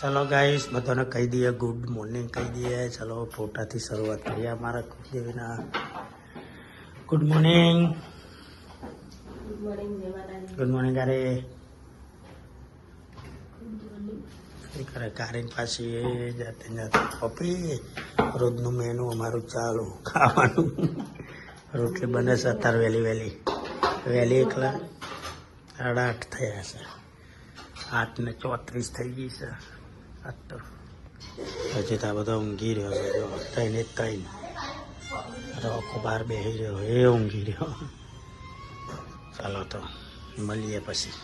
ચલો ગાઈશ બધાને કહી દઈએ ગુડ મોર્નિંગ કહી દઈએ. ચલો ફોટાથી શરૂઆત કરીએ અમારા કુલદેવીના ગુડ મોર્નિંગ ગુડ મોર્નિંગ અરે કરે કારીન પાછી એ જાતે જાતે પપી રોજનું મેનુ અમારું ચાલુ ખાવાનું. રોટલી બને છે અત્યારે વહેલી વહેલી. વહેલી એકલા સાડા આઠ થયા છે. આઠ ને ચોત્રીસ થઈ ગઈ છે. આજ તો હજી તો આ બધો ઊંઘી રહ્યો છે જો ત્રણે ત્રણ રોકો બહાર બેસી રહ્યો એ ઊંઘી રહ્યો ચાલો તો મળીએ પછી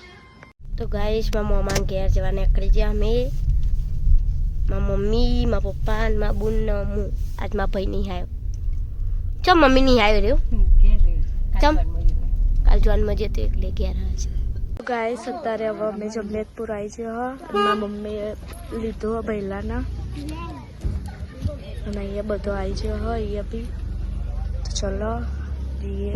તો ગાઈશ મારા મમ્મા ઘેર જવા નીકળી ગયા અમે મારા મમ્મી મારા પપ્પા અને મારા બુન ને હું આજ મારા ભાઈ નહીં આવ્યો ચમ મમ્મી નહીં આવ્યો રહ્યો ચમ કાલ મજા તો એટલે ઘેર આવે છે ગાઈસ અત્યારે હવે અમે જમલેતપુર આવી છે હ અને મારા મમ્મીએ લીધો હ પહેલાના અને અહીંયા બધો આવી છે હ અહીંયા બી તો ચલો જઈએ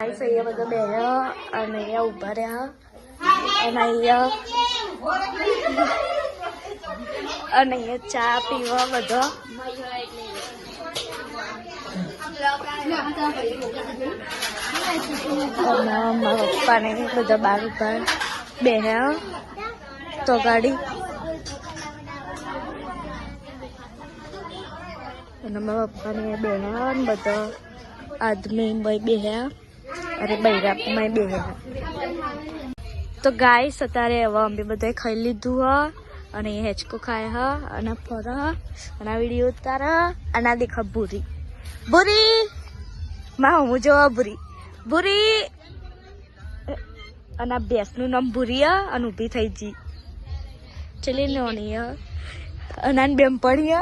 ગાઈસ અહીંયા બધા બેહ્યા અને અહીંયા ઊભા રહ્યા. અને અહીંયા અને અહીંયા ચા પીવા બધો. અને મારા પપ્પાને બધા બાર ઉપર બેહ્યા. તો અને મારા પપ્પાને બેહ્યા બધા આદમી ભાઈ બેહ્યા. અરે બૈરાપમાં બેહ્યા તો ગાઈસ અત્યારે હવે અમે બધાએ ખાઈ લીધું હ, અને એ હેચકો ખાય હ, અને ફર અને આ વીડિયો ઉતાર અને આ દેખા ભૂરી. ભૂરી! માં હું જોવા ભૂરી. ભૂરી! અને આ ભેંસનું નામ ભૂરી હ, અને ઊભી થઈ જી. ચલી નોની હ અને આને બેમ પડી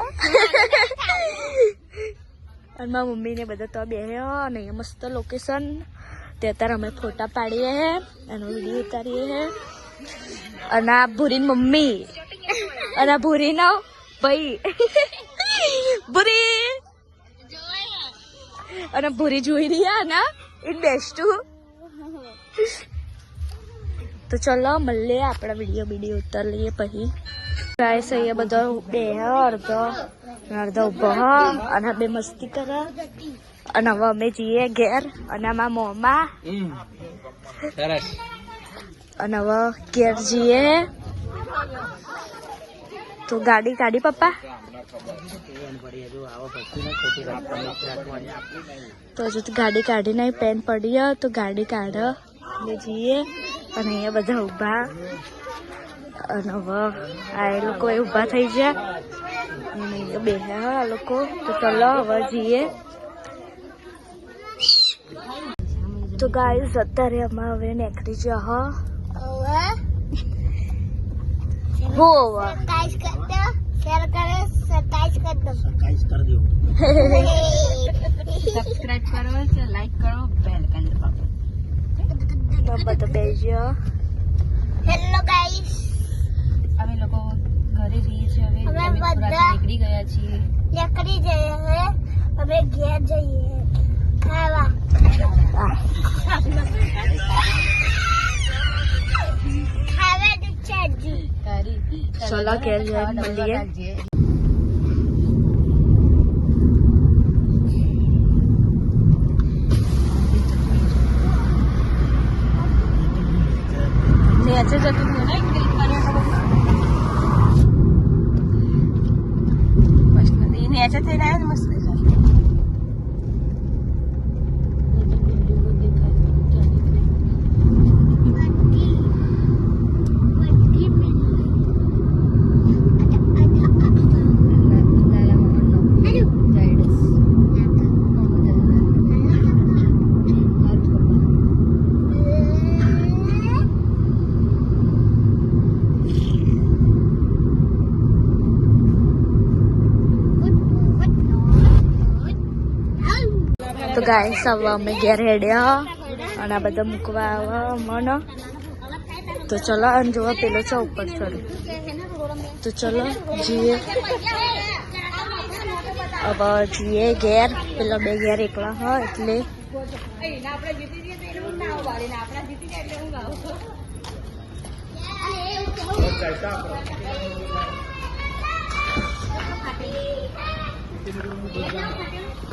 અને મારા મમ્મીને બધા તો બે અને મસ્ત લોકેશન તે અત્યારે અમે ફોટા પાડીએ હે, એનો વીડિયો ઉતારીએ હે. અને આ ભૂરીની મમ્મી. અને આ ભૂરીનો ભાઈ. ભૂરી. અને ભૂરી જોઈ રહ્યા ને ઇટ બેસ્ટ તો ચલો મળીએ આપણા વીડિયો વીડિયો ઉતાર લઈએ પછી. ગાઈસ અહીંયા બધો બે અડધો અડધો ઊભો અને બે મસ્તી કરે. અને હવે અમે જઈએ ઘેર અને આમાં મોમાં. સરસ. અને હવે ઘેર જઈએ. તો ગાડી કાઢી પપ્પા? તો હજુ તો ગાડી કાઢી નહીં પેન પડી તો ગાડી કાઢ. અમે જઈએ અને અહીંયા બધા ઊભા. અને હવે આ એ લોકો એ ઊભા થઈ ગયા. અને બેહ્યા આ લોકો. તો ચલો હવે જઈએ. તો ગાઈસ અત્યારે અમે હવે નીકળી ગયા હ? હો હવે કાંઈ કરી દઉં સબસ્ક્રાઇબ કરો લાઈક કરો બેલ તો બધા બેજો હેલો ગાઈસ અમે લોકો ઘરે જઈએ છીએ હવે. અમે બધા- નીકળી ગયા છીએ. નીકળી જઈએ હવે અમે ઘેર જઈએ. Salah kalian beli ya. ini aja tuh ini aja ini aja tuh ini aja ગાય સવા અમે ઘેર હેડ્યા અને આ બધા મૂકવા આવ્યા મને તો ચલો અને જોવા પેલો છે ઉપર ચડો તો ચલો, જઈએ. હવે જઈએ ઘેર. પેલા બે ઘેર એકલા હોય એટલે. Thank આ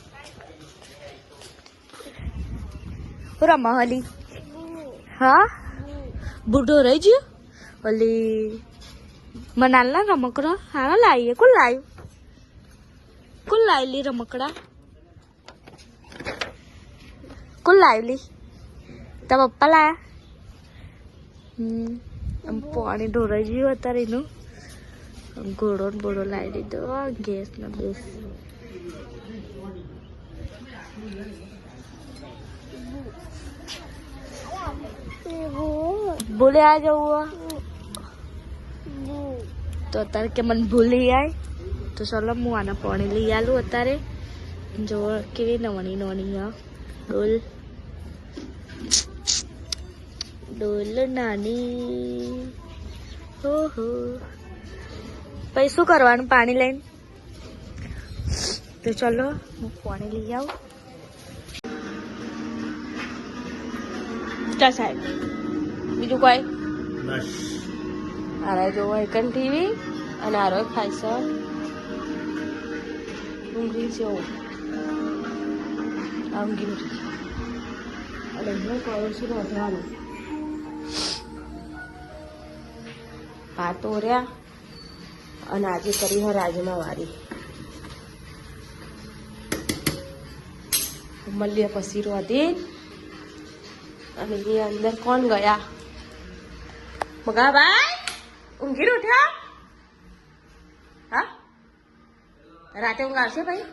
રમા હલી હા બુઢો રહી ગયો ઓલી મનાલના રમકડો હા લાવીએ કોણ લાવ્યું કોણ લાવેલી રમકડા કોણ લાવેલી તારા પપ્પા લાયા હમ પાણી ઢોરાઈ ગયું અત્યારે એનું ઘોડો ને બોડો લાવી દીધો ગેસ ને બેસ આ જવું તો અત્યારે કે મને ભૂલી જાય તો ચાલો હું આને પાણી લઈ આલું અત્યારે. જો કેવી નવણી નવણી ડોલ. ડોલ નાની. હો હો પછી શું કરવાનું? પાણી લઈને? તો ચલો હું પાણી લઈ આવું. ચા સાહેબ. બીજું કોઈ? આરા જો એકન ટીવી અને આરો ખાય છે ઊંઘી છે આ ઊંઘી નથી અને હું કરું છું રોધવાનું ભાતો રહ્યા. અને આજે કરી હોય રાજમા વાળી મલ્ય પછી રોધી અને એ અંદર કોણ ગયા? મગાભાઈ ઊંઘી ઉઠ્યા? હા? રાતે ઊંઘ આવશે ભાઈ?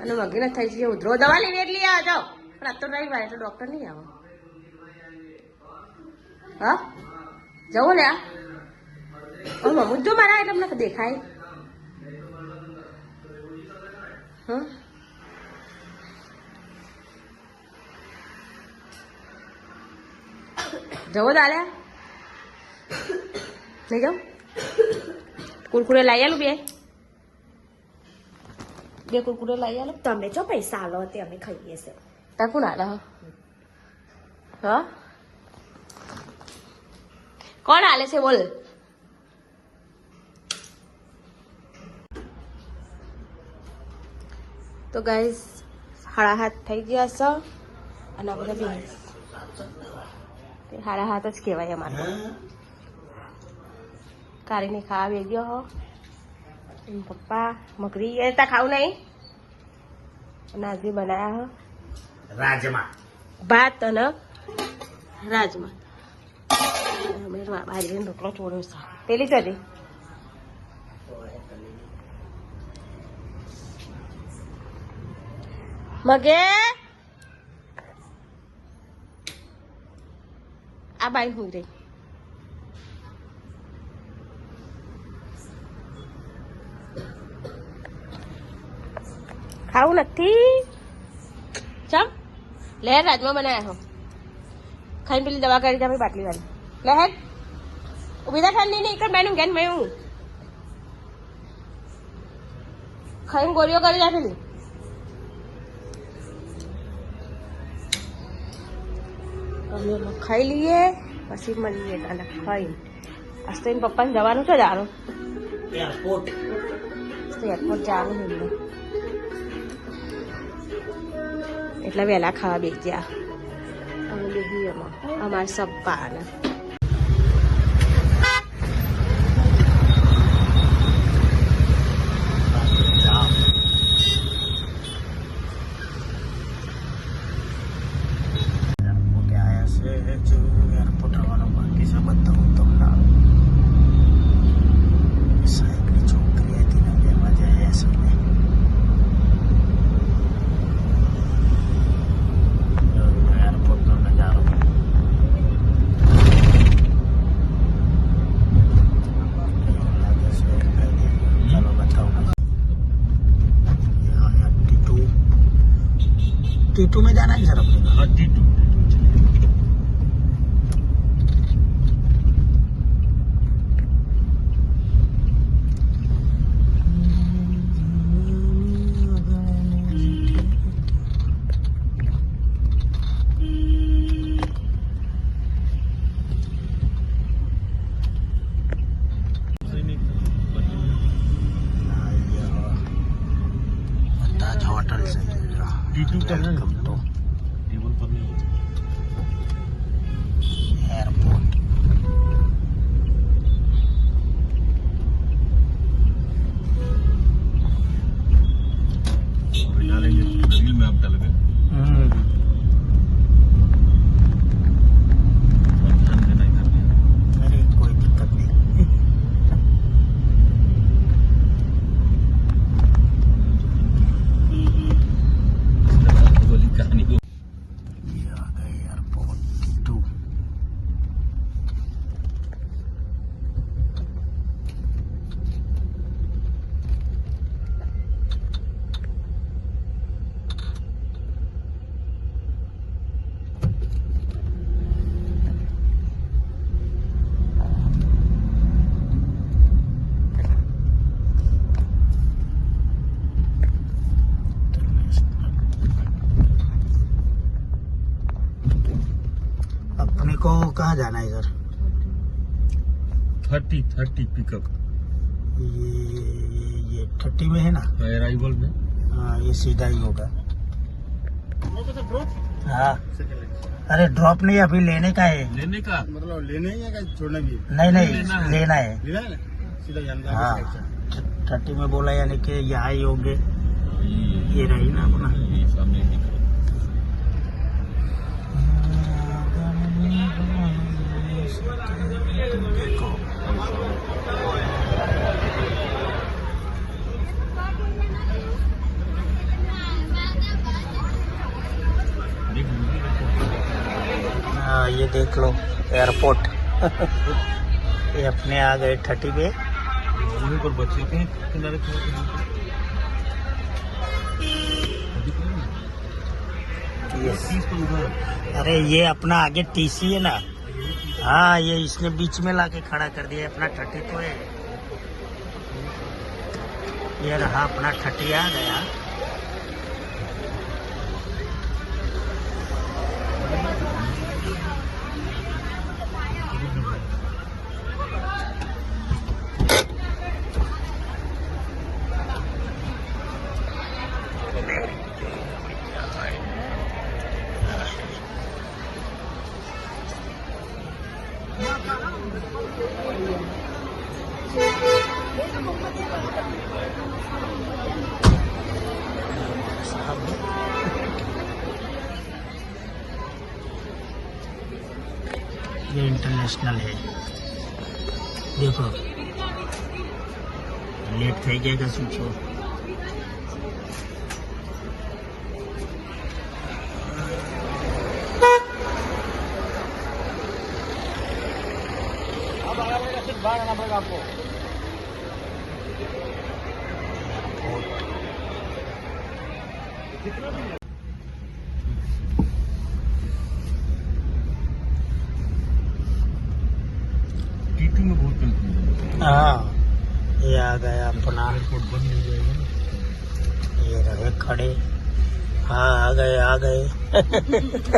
અને મગી નથી થઈ જઈએ ઉધરો દવા લઈને એટલી આ જાઓ પણ આ તો રવિવાર એટલે ડોક્ટર નહીં આવો. હા? જવું લે મમ્મી જો મારા એટલે મને દેખાય. હા જવો દાલ્યા લઈ જાઉં કુરકુરે લાવી આલું બે બે કુરકુરે લાવી આલું તમે જો પૈસા આલો તે અમે ખાઈએ છે તાર ના હ હા કોણ આલે છે બોલ તો ગાઈસ સાડા હાથ થઈ ગયા છે અને આપણે બે તે સાડા હાથ જ કહેવાય અમારે. કારીને ખાવા વે ગયો હો. પપ્પા મકરી એ તા ખાવું નહીં. અને આજે બનાયા હો. રાજમા. ભાત અને રાજમા. અમે બાજરીનો રોટલો ચોળ્યો છે. પેલી મગે? આ બાઈ હું રહી ખાવું નથી ચમ લે રાજમાં બનાયા હો ખાઈને પેલી દવા કરી આપણી બાટલી વાળી લે હેડ ઉભી થા ઠંડી નહીં કર મેનું ઘેન મેં ખાઈને ગોળીઓ કરી રાખેલી અમે લોકો ખાઈ લઈએ, પછી મળીએ અને ખાઈ આજ પપ્પાને જવાનું છે જાણું એરપોર્ટ એરપોર્ટ જવાનું એમને. એટલે વહેલા ખાવા બેસ્યા અમે બેસી એમાં. અમારા સપ્પા टू में जाना है सर अपने टी। टू होटल जाना है सर थर्टी थर्टी पिकअप। ये ये ये थर्टी में है ना? अराइवल में। हाँ ये सीधा ही होगा। हाँ। अरे ड्रॉप नहीं अभी लेने का है। लेने का? मतलब लेने ही है क्या छोड़ने भी नहीं नहीं लेना है। लेना है। लेना है सीधा हाँ। थर्टी में बोला यानी कि यहाँ ही होंगे। हाँ, ये ये रही ना अपना। हाँ, ये देख लो एयरपोर्ट ये अपने आ गए थर्टी पे। पर थे अरे ये अपना आगे टीसी है ना। हाँ ये इसने बीच में लाके खड़ा कर दिया, अपना ठटी तो है। ये रहा अपना ठटिया गया। ये इंटरनेशनल है देखो लेट થઈ જાય કે શું છો टीटू बुकिंग में बहुत कंफ्यूजन हाँ ये आ गया अपना। एयरपोर्ट बंद नहीं जाएगा ये रहे खड़े। हाँ आ गए आ गए।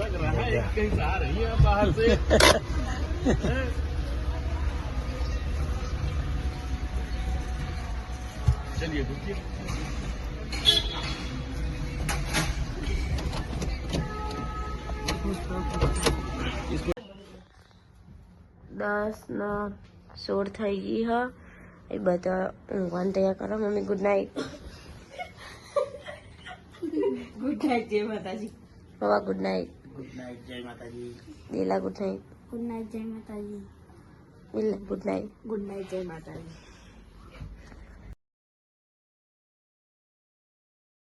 लग रहा है कहीं से आ रही है बाहर से। चलिए रुकिए। દસ ને સોળ થઈ ગઈ હ. એ બધા ઊંઘવાનું તૈયાર કરો mummy good night good night જય માતાજી. બાબા ગુડ નાઇટ ગુડ નાઇટ જય માતાજી. દેલા ગુડ નાઇટ ગુડ નાઇટ જય માતાજી. લીલા ગુડ નાઇટ ગુડ નાઇટ જય માતાજી.